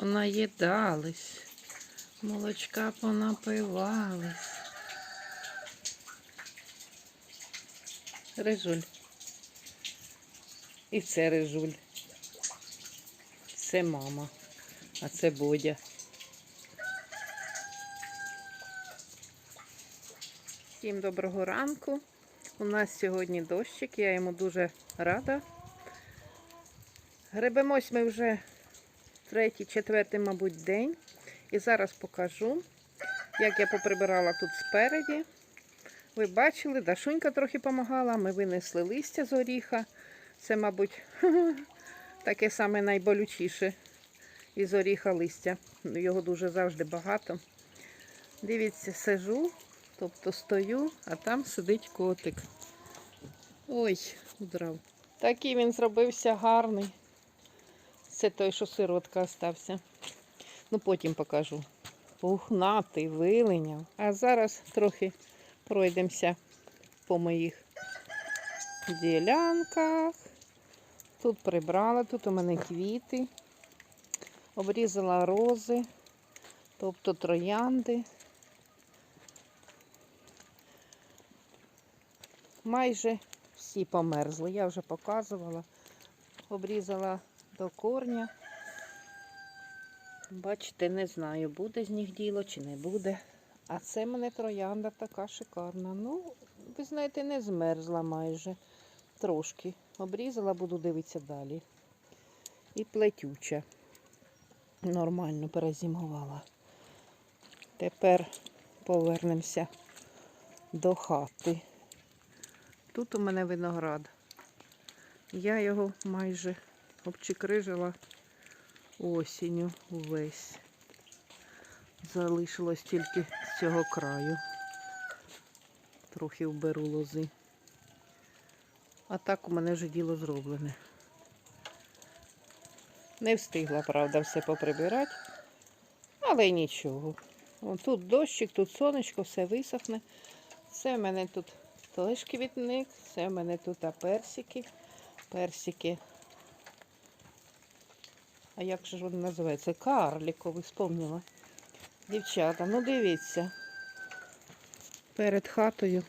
Понаїдались, молочка понапивались. Рижуль. І це рижуль. Це мама, а це Бодя. Всім доброго ранку. У нас сьогодні дощик, я йому дуже рада. Гребемось ми вже третій, четвертий, мабуть, день. І зараз покажу, як я поприбирала тут спереді. Ви бачили, Дашунька трохи допомагала, ми винесли листя з оріха. Це, мабуть, таке саме найболючіше із оріха листя. Його дуже завжди багато. Дивіться, сижу, тобто стою, а там сидить котик. Ой, удрав. Такий він зробився гарний. Це той, що сиротка остався. Ну, потім покажу. Пухнатий, вилиняв. А зараз трохи пройдемося по моїх ділянках. Тут прибрала, тут у мене квіти. Обрізала рози, тобто троянди. Майже всі померзли. Я вже показувала. Обрізала до корня. Бачите, не знаю, буде з них діло чи не буде. А це мене троянда така шикарна. Ну, ви знаєте, не змерзла майже. Трошки. Обрізала, буду дивитися далі. І плетюча. Нормально перезимувала. Тепер повернемося до хати. Тут у мене виноград. Я його майже обчикрижила осінню увесь. Залишилось тільки з цього краю. Трохи вберу лози. А так у мене вже діло зроблене. Не встигла, правда, все поприбирати, але нічого. О, тут дощик, тут сонечко, все висохне. Це в мене тут теж квітник, це в мене тут персики. Персики. А як же ж вони називаються? Карліковий, вспомнила. Дівчата, ну дивіться. Перед хатою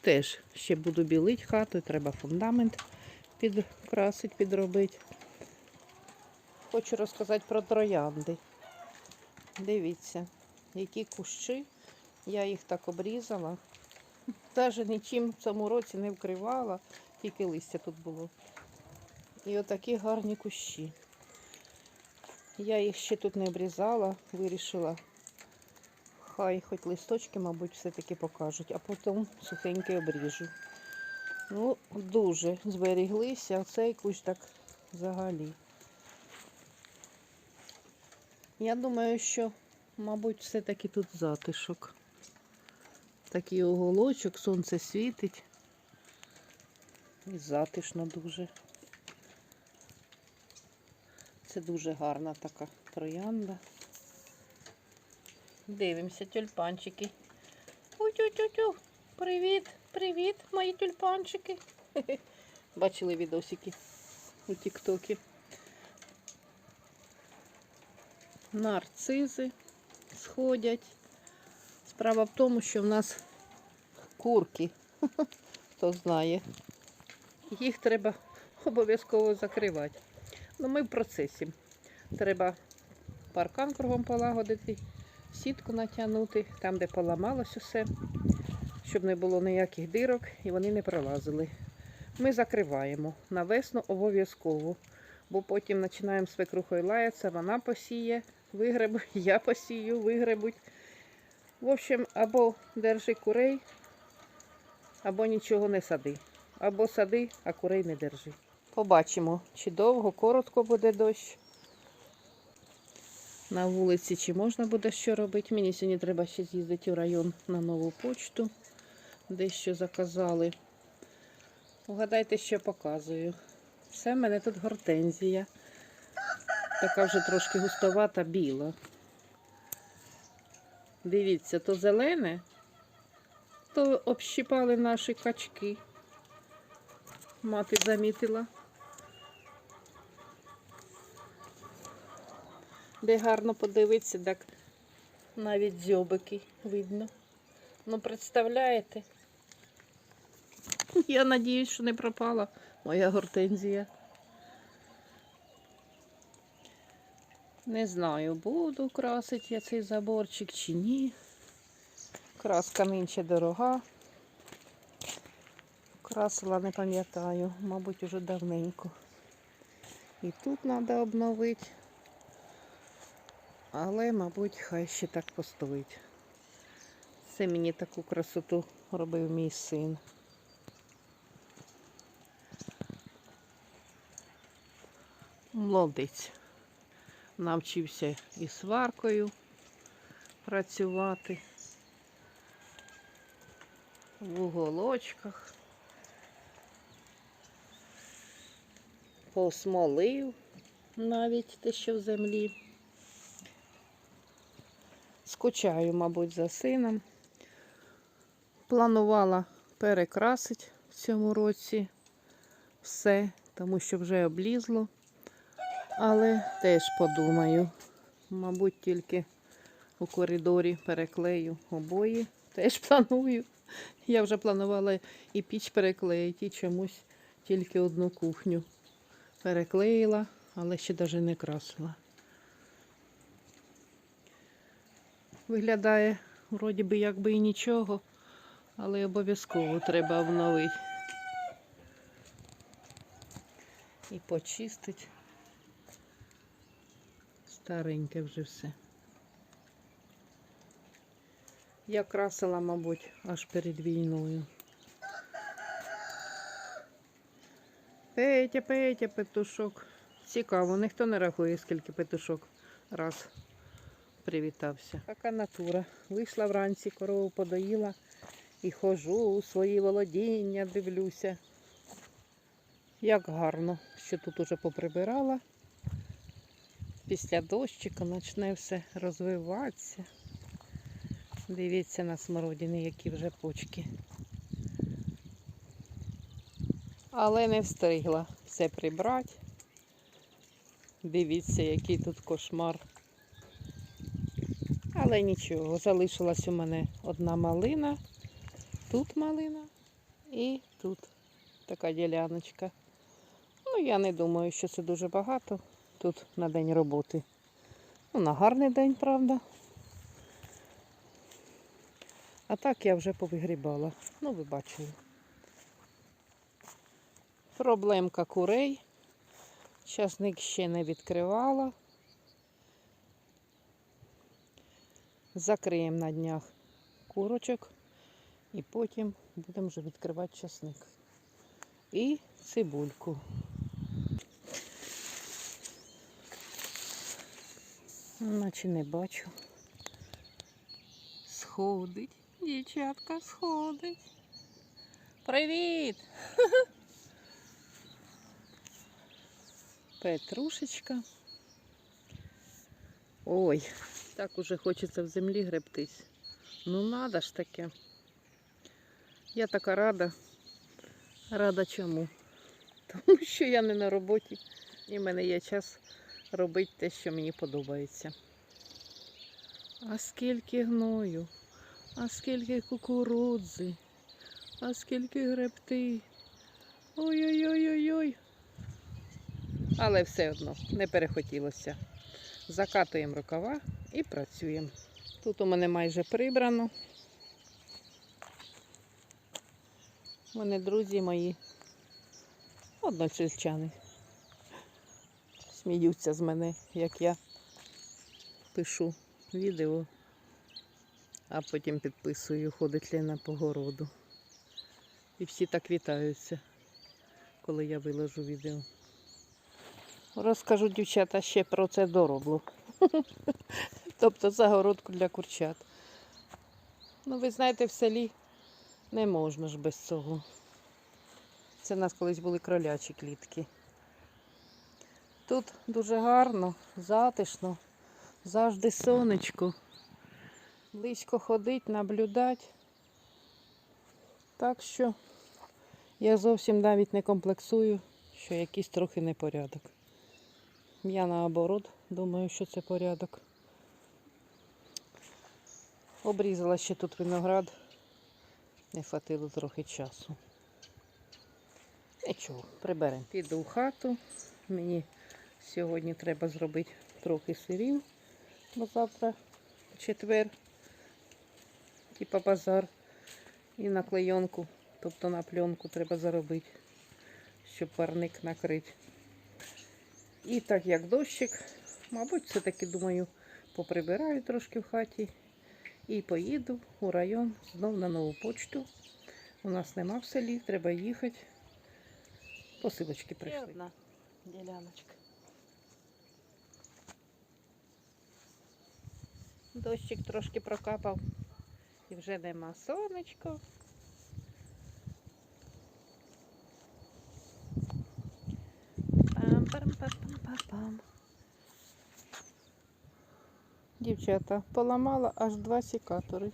теж ще буду білити хату, треба фундамент підкрасити, підробити. Хочу розказати про троянди. Дивіться, які кущі. Я їх так обрізала. Навіть нічим в цьому році не вкривала, тільки листя тут було. І отакі гарні кущі. Я їх ще тут не обрізала, вирішила. Хай хоч листочки, мабуть, все-таки покажуть, а потім сухенькі обріжу. Ну, дуже зберіглися, а цей кущ так взагалі. Я думаю, що, мабуть, все-таки тут затишок. Такий оголочок, сонце світить. І затишно дуже. Це дуже гарна така троянда. Дивимося, тюльпанчики. Ой-тю-тю-тю. Привіт, привіт, мої тюльпанчики. Бачили відосики у Тіктокі. Нарцизи сходять. Справа в тому, що в нас курки, хто знає. Їх треба обов'язково закривати. Ну, ми в процесі. Треба паркан кругом полагодити, сітку натягнути, там, де поламалось усе, щоб не було ніяких дирок і вони не пролазили. Ми закриваємо на весну обов'язково, бо потім починаємо свекрухою лаятися, вона посіє, вигребуть, я посію, вигребуть. В общем, або держи курей, або нічого не сади. Або сади, а курей не держи. Побачимо, чи довго, коротко буде дощ. На вулиці, чи можна буде що робити. Мені сьогодні треба ще з'їздити у район на нову почту. Дещо заказали. Угадайте, що показую. Це в мене тут гортензія. Така вже трошки густовата, біла. Дивіться, то зелене, то общипали наші качки. Мати замітила. Де гарно подивитися, так навіть дзьобики видно. Ну, представляєте? Я надіюсь, що не пропала моя гортензія. Не знаю, буду красити я цей заборчик чи ні. Краска нинче дорога. Красила, не пам'ятаю, мабуть, уже давненько. І тут треба обновити. Але, мабуть, хай ще так постоїть. Це мені таку красоту робив мій син. Молодець. Навчився і сваркою працювати в уголочках. Посмолив навіть те, що в землі. Скучаю, мабуть, за сином. Планувала перекрасити в цьому році все, тому що вже облізло. Але теж подумаю, мабуть, тільки у коридорі переклею обої. Теж планую. Я вже планувала і піч переклеїти, і чомусь тільки одну кухню переклеїла, але ще навіть не красила. Виглядає, вроді би, якби і нічого, але обов'язково треба обновити. І почистити. Стареньке вже все. Я красила, мабуть, аж перед війною. Петя, Петя, петушок. Цікаво, ніхто не рахує, скільки петушок раз привітався. Така натура. Вийшла вранці, корову подоїла і хожу у свої володіння, дивлюся. Як гарно, що тут уже поприбирала. Після дощика почне все розвиватися. Дивіться на смородини, які вже почки. Але не встигла все прибрати. Дивіться, який тут кошмар. Але нічого, залишилась у мене одна малина, тут малина і тут така діляночка. Ну, я не думаю, що це дуже багато тут на день роботи. Ну, на гарний день, правда. А так я вже повигрібала. Ну, ви бачили. Проблемка курей. Часник ще не відкривала. Закриємо на днях курочок і потім будемо вже відкривати часник. І цибульку. Наче не бачу. Сходить, дівчатка, сходить. Привіт! Петрушечка. Ой, так уже хочеться в землі гребтись. Ну надо ж таке. Я така рада. Рада чому? Тому що я не на роботі і в мене є час робити те, що мені подобається. А скільки гною, а скільки кукурудзи, а скільки гребти. Ой-ой-ой-ой-ой. Але все одно не перехотілося. Закатуємо рукава і працюємо. Тут у мене майже прибрано. У мене друзі мої односельчани. Сміються з мене, як я пишу відео, а потім підписую, ходить Лена по городу. І всі так вітаються, коли я виложу відео. Розкажу, дівчата, ще про це дороблу. Тобто загородку для курчат. Ну, ви знаєте, в селі не можна ж без цього. Це в нас колись були кролячі клітки. Тут дуже гарно, затишно, завжди сонечко. Близько ходить, наблюдати. Так що я зовсім навіть не комплексую, що якийсь трохи непорядок. Я наоборот Думаю, що це порядок. Обрізала ще тут виноград. Не хватило трохи часу. Нічого, приберемо. Піду в хату. Мені сьогодні треба зробити трохи сирів, бо завтра четвер, типа базар. І на клейонку, тобто на пленку треба заробити, щоб парник накрити. І так як дощик, мабуть, все-таки думаю, поприбираю трошки в хаті і поїду у район знов на нову почту. У нас нема в селі, треба їхати. Посилочки прийшли. одна діляночка. Дощик трошки прокапав і вже нема сонечко. Дівчата, поламала аж два сікатори.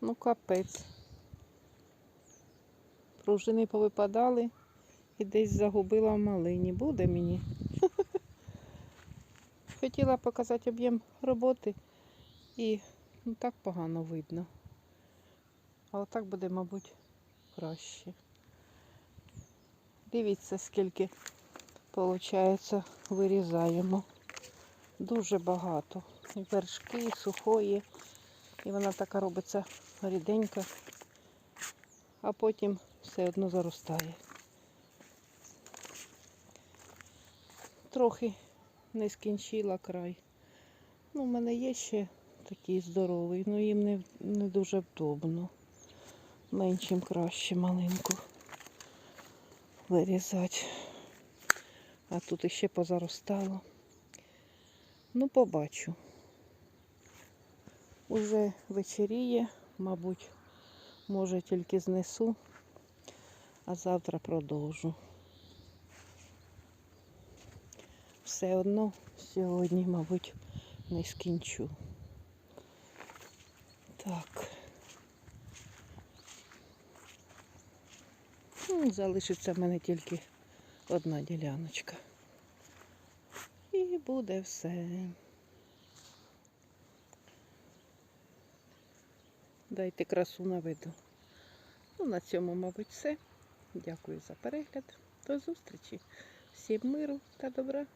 Ну, капець. Пружини повипадали і десь загубила в малині. Буде мені. Хотіла показати об'єм роботи і ну, так погано видно. А отак буде, мабуть, краще. Дивіться, скільки виходить, вирізаємо. Дуже багато. І вершки, і сухої. І вона така робиться ріденька, а потім все одно заростає. Трохи не скінчила край. Ну, в мене є ще такий здоровий, але їм не, не дуже вдобно. Меншим краще маленьку вирізати. А тут іще позаростало. Ну, побачу. Уже вечеріє, мабуть, може тільки знесу, а завтра продовжу. Все одно сьогодні, мабуть, не скінчу. Так. Ну, Залишиться в мене тільки одна діляночка. І буде все. Дайте красу на виду. Ну, на цьому, мабуть, все. Дякую за перегляд. До зустрічі. Всім миру та добра.